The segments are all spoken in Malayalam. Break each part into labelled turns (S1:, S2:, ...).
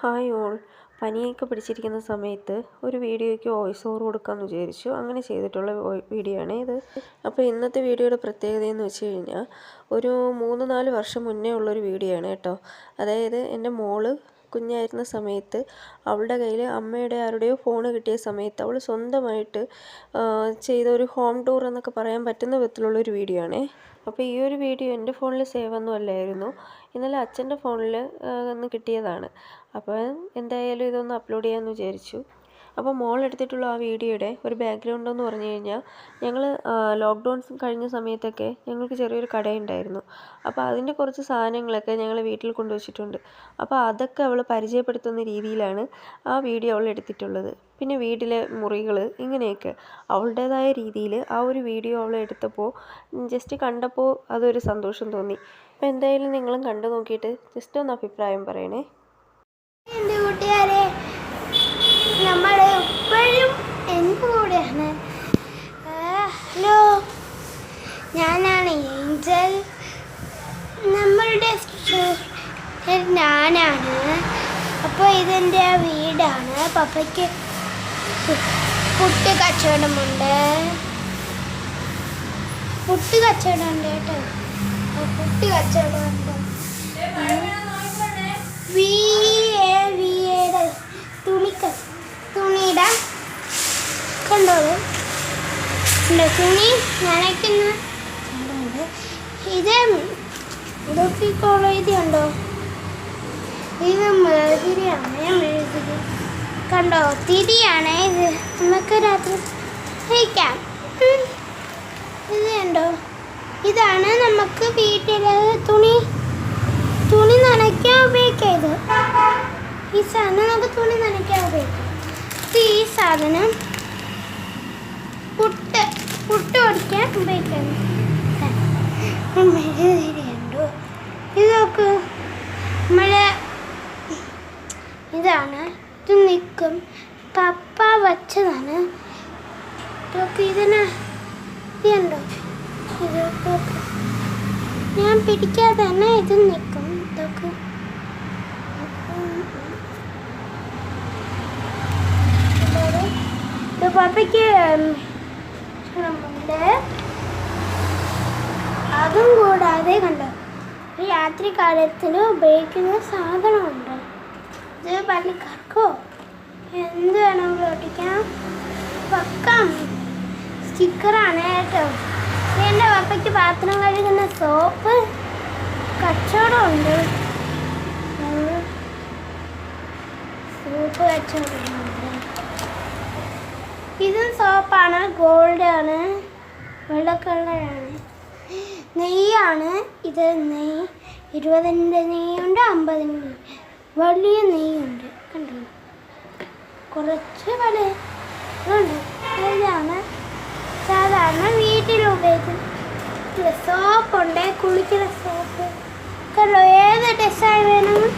S1: Hi all. പനിയൊക്കെ പിടിച്ചിരിക്കുന്ന സമയത്ത് ഒരു വീഡിയോയ്ക്ക് വോയിസ് ഓവർ കൊടുക്കാമെന്ന് വിചാരിച്ചു. അങ്ങനെ ചെയ്തിട്ടുള്ള വീഡിയോ ആണ് ഇത്. അപ്പോൾ ഇന്നത്തെ വീഡിയോയുടെ പ്രത്യേകത എന്ന് വെച്ച് കഴിഞ്ഞാൽ ഒരു മൂന്ന് നാല് വർഷം മുന്നേ ഉള്ളൊരു വീഡിയോ ആണ് കേട്ടോ. അതായത് എന്റെ മോൾ കുഞ്ഞായിരുന്ന സമയത്ത് അവളുടെ കയ്യിൽ അമ്മയുടെ ആരുടെയോ ഫോൺ കിട്ടിയ സമയത്ത് അവൾ സ്വന്തമായിട്ട് ചെയ്ത ഒരു ഹോം ടൂർ എന്നൊക്കെ പറയാൻ പറ്റുന്ന വിധത്തിലുള്ളൊരു വീഡിയോ ആണേ അപ്പോൾ ഈ ഒരു വീഡിയോ എന്റെ ഫോണിൽ സേവ് ഒന്നും അല്ലായിരുന്നു. ഇന്നലെ അച്ഛന്റെ ഫോണിൽ നിന്ന് കിട്ടിയതാണ്. അപ്പോൾ എന്തായാലും ഇതൊന്ന് അപ്ലോഡ് ചെയ്യാമെന്ന് വിചാരിച്ചു. അപ്പോൾ മോൾ എടുത്തിട്ടുള്ള ആ വീഡിയോയുടെ ഒരു ബാക്ക്ഗ്രൗണ്ട് എന്ന് പറഞ്ഞു കഴിഞ്ഞാൽ ഞങ്ങൾ ലോക്ക്ഡൗൺ കഴിഞ്ഞ സമയത്തൊക്കെ ഞങ്ങൾക്ക് ചെറിയൊരു കടയുണ്ടായിരുന്നു. അപ്പോൾ അതിന്റെ കുറച്ച് സാധനങ്ങളൊക്കെ ഞങ്ങൾ വീട്ടിൽ കൊണ്ടുവച്ചിട്ടുണ്ട്. അപ്പോൾ അതൊക്കെ അവൾ പരിചയപ്പെടുത്തുന്ന രീതിയിലാണ് ആ വീഡിയോ അവൾ എടുത്തിട്ടുള്ളത്. പിന്നെ വീട്ടിലെ മുറികൾ ഇങ്ങനെയൊക്കെ അവളുടേതായ രീതിയിൽ ആ ഒരു വീഡിയോ അവൾ എടുത്തപ്പോൾ ജസ്റ്റ് കണ്ടപ്പോൾ അതൊരു സന്തോഷം തോന്നി. അപ്പോൾ എന്തായാലും നിങ്ങളും കണ്ടു നോക്കിയിട്ട് ജസ്റ്റ് ഒന്ന് അഭിപ്രായം പറയണേ
S2: എന്റെ കൂട്ടുകാരെ നമ്മൾ എപ്പോഴും എന്റെ കൂടെയാണ് ആ, ഹലോ ഞാനാണ് ഏഞ്ചൽ നമ്മളുടെ സ്റ്റുഡന്റ് ഞാനാണ് അപ്പോൾ ഇതെന്റെ വീടാണ്. പപ്പയ്ക്ക് പുട്ട് കച്ചവടമുണ്ട്. പുട്ട് കച്ചവടമുണ്ട് കേട്ടോ. പുട്ട് കച്ചവടമുണ്ട്. വി തുണിയുടെ കണ്ടോളൂ. തുണി നനയ്ക്കുന്ന ഇത് ഇതൊക്കെ കോളേജ് ഉണ്ടോ? കണ്ടോ തിരിയാണ് ഇത്. നമുക്ക് രാത്രി കഴിക്കാം. ഇത് കണ്ടോ? ഇതാണ് നമുക്ക് വീട്ടിലെ തുണി. തുണി നനയ്ക്കാൻ ഉപയോഗിക്കാം ഇത്. ഈ സാധനം നമുക്ക് തുണി നനയ്ക്കാൻ ഉപയോഗിക്കാം. ഈ സാധനം പുട്ട് പുട്ട് ഓടിക്കാൻ ഉപയോഗിക്കാം മെഴുകുതിരിയുണ്ടോ ഇതൊക്കെ നമ്മളെ ഇതാണ് ഇത് നിൽക്കും പപ്പ വച്ചതാണ് ഇതൊക്കെ ഇതിന് ഇതുണ്ടോ ഇത് ഞാൻ പിടിക്കാതെ തന്നെ ഇത് നിൽക്കും ഇതൊക്കെ. പപ്പയ്ക്ക് അതും കൂടാതെ കണ്ടോ? രാത്രി കാലത്തിൽ ഉപയോഗിക്കുന്ന സാധനമുണ്ട്. ഇത് പള്ളിക്കാർക്കോ എന്ത് വേണമെങ്കിലും ഒട്ടിക്കാം വെക്കാം. സ്റ്റിക്കറാണ് കേട്ടോ. എന്റെ പപ്പയ്ക്ക് പാത്രം കഴുകുന്ന സോപ്പ് കച്ചവടമുണ്ട് സോപ്പ് കച്ചവടമുണ്ട് ഇതും സോപ്പാണ് ഗോൾഡ് ആണ് വെള്ള കളറാണ്. നെയ്യാണ് ഇത് നെയ്യ് ഇരുപതിന്റെ നെയ്യുണ്ട് അമ്പതിന്റെ വലിയ നെയ്യുണ്ട് കണ്ടോ? കുറച്ച് വലിയ ഇതാണ് സാധാരണ വീട്ടിൽ സോപ്പ് സോപ്പുണ്ട് കുളിക്കുന്ന സോപ്പ് കണ്ടോ? ഏത് ഡിസൈൻ വേണമെങ്കിൽ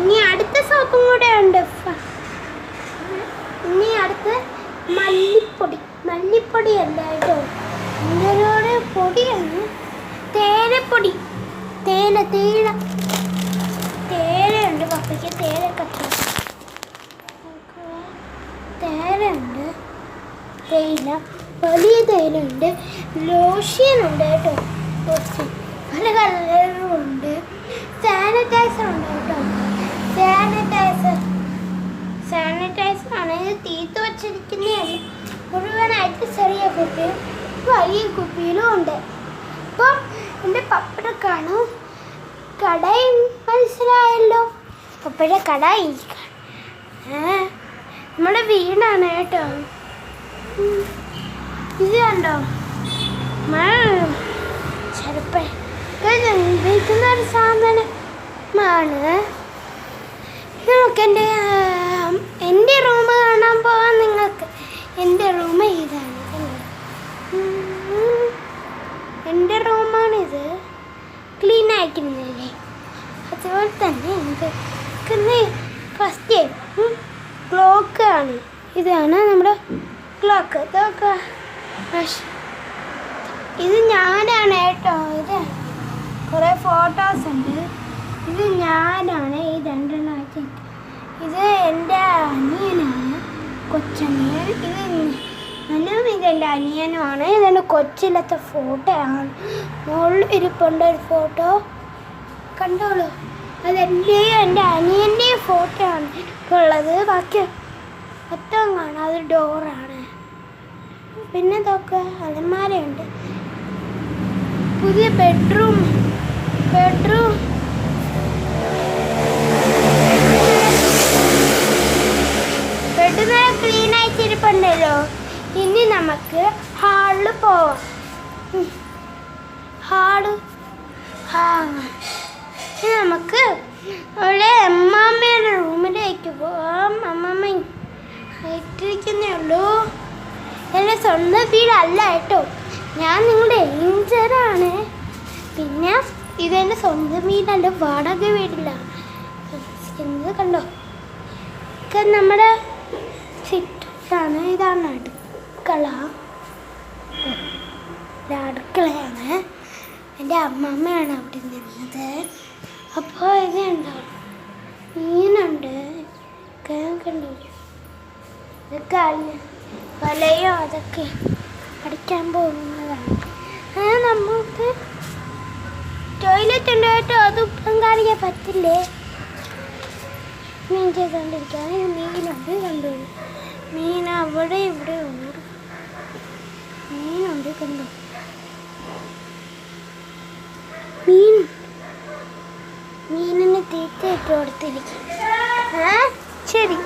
S2: ഇനി അടുത്ത സോപ്പും കൂടെ ഉണ്ട് ഇനി അടുത്ത് മല്ലിപ്പൊടി. മല്ലിപ്പൊടി അല്ല കേട്ടോ. ഇങ്ങനൊരു പൊടിയാണ്. തേനപ്പൊടി. തേന തേന. തേനയുണ്ട് പപ്പയ്ക്ക്. തേന കത്തി തേനുണ്ട്. തേയില വലിയ തേയിലുണ്ട് ലോഷ്യനുണ്ട് കേട്ടോ. കുറച്ച് പല കളറുകളുണ്ട് സാനിറ്റൈസർ ഉണ്ട് കേട്ടോ. സാനിറ്റൈസർ സാനിറ്റൈസർ ആണെങ്കിൽ തീത്ത് വച്ചിരിക്കുന്നതാണ് മുഴുവനായിട്ട് ചെറിയ കുപ്പിയും വലിയ കുപ്പിയിലും ഉണ്ട്. അപ്പം എന്റെ പപ്പടക്കാണ്. കാണും കടയും. മനസ്സിലായല്ലോ? പപ്പയുടെ കട ഈ. നമ്മുടെ വീടാണ് കേട്ടോ. ഇത് കണ്ടോ? ചെറുപ്പിക്കുന്ന ഒരു സാധനമാണ് നമുക്ക് എന്റെ എന്റെ റൂം കാണാൻ പോവാൻ നിങ്ങൾക്ക്. എന്റെ റൂം ഇതാണ്. എന്റെ റൂമാണിത്. ക്ലീൻ ആക്കുന്നില്ലേ അതുപോലെ തന്നെ എനിക്ക് ആണ് ഇതാണ് നമ്മുടെ ക്ലോക്ക് ഇതൊക്കെ ഇത് ഞാനാണ് കേട്ടോ. ഇത് ഫോട്ടോസ് ഉണ്ട്. ഇത് ഞാനാണ് ഈ രണ്ടെണ്ണം ഇത് എന്റെ അനിയനാണ്. കൊച്ചനിയൻ. ഇത് നല്ലതും ഇതെന്റെ അനിയനുമാണ്. ഇതെന്റെ കൊച്ചിലത്തെ ഫോട്ടോ ആണ്. മുകളിൽ ഇരിപ്പുണ്ട് ഒരു ഫോട്ടോ കണ്ടോളൂ. അതെന്റെയും എന്റെ അനിയന്റെയും ഫോട്ടോ ആണ്. ഉള്ളത്. ബാക്കി മൊത്തം കാണാം അത് ഡോറാണ്. പിന്നെ ഇതൊക്കെ അലമാരയുണ്ട്. പുതിയ ബെഡ്റൂം ബെഡ്റൂം ബെഡ് നല്ല ക്ലീൻ ആയിട്ടിരിപ്പുണ്ടല്ലോ ഇനി നമുക്ക് ഹാളിൽ പോവാം. ഹാൾ ഹാ നമുക്ക് അവിടെ അമ്മാമ്മയുടെ വീടല്ല കേട്ടോ. ഞാൻ നിങ്ങളുടെ ഏഞ്ചറാണ് പിന്നെ ഇതെന്റെ സ്വന്തം വീടല്ല വാടക വീടില്ല. എന്ത് കണ്ടോ? ഒക്കെ നമ്മുടെ സിറ്റാണ് ഇതാണ് അടുക്കള. അടുക്കളയാണ്. എന്റെ അമ്മമ്മയാണ് അവിടെ നിന്നത്. അപ്പോൾ ഇതുണ്ടോ മീനുണ്ട്. കണ്ടു? ഇതൊക്കെ വലയോ? അതൊക്കെ. അടിക്കാൻ പോകുന്നതാണ്. അത് നമുക്ക് ടോയ്ലറ്റ് ഉണ്ടായിട്ട് കേട്ടോ അത് ഇപ്പം കാണിക്കാൻ പറ്റില്ലേ? മീൻ ചെയ്തുകൊണ്ടിരിക്കുകയാണ് മീനുണ്ട് കണ്ടു മീൻ അവിടെ ഇവിടെ ഉണ്ട്. മീനുണ്ട് കണ്ടു മീൻ. മീനിന് തീറ്റ ഇട്ട് കൊടുത്തിരിക്കും ശരി.